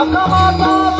Ram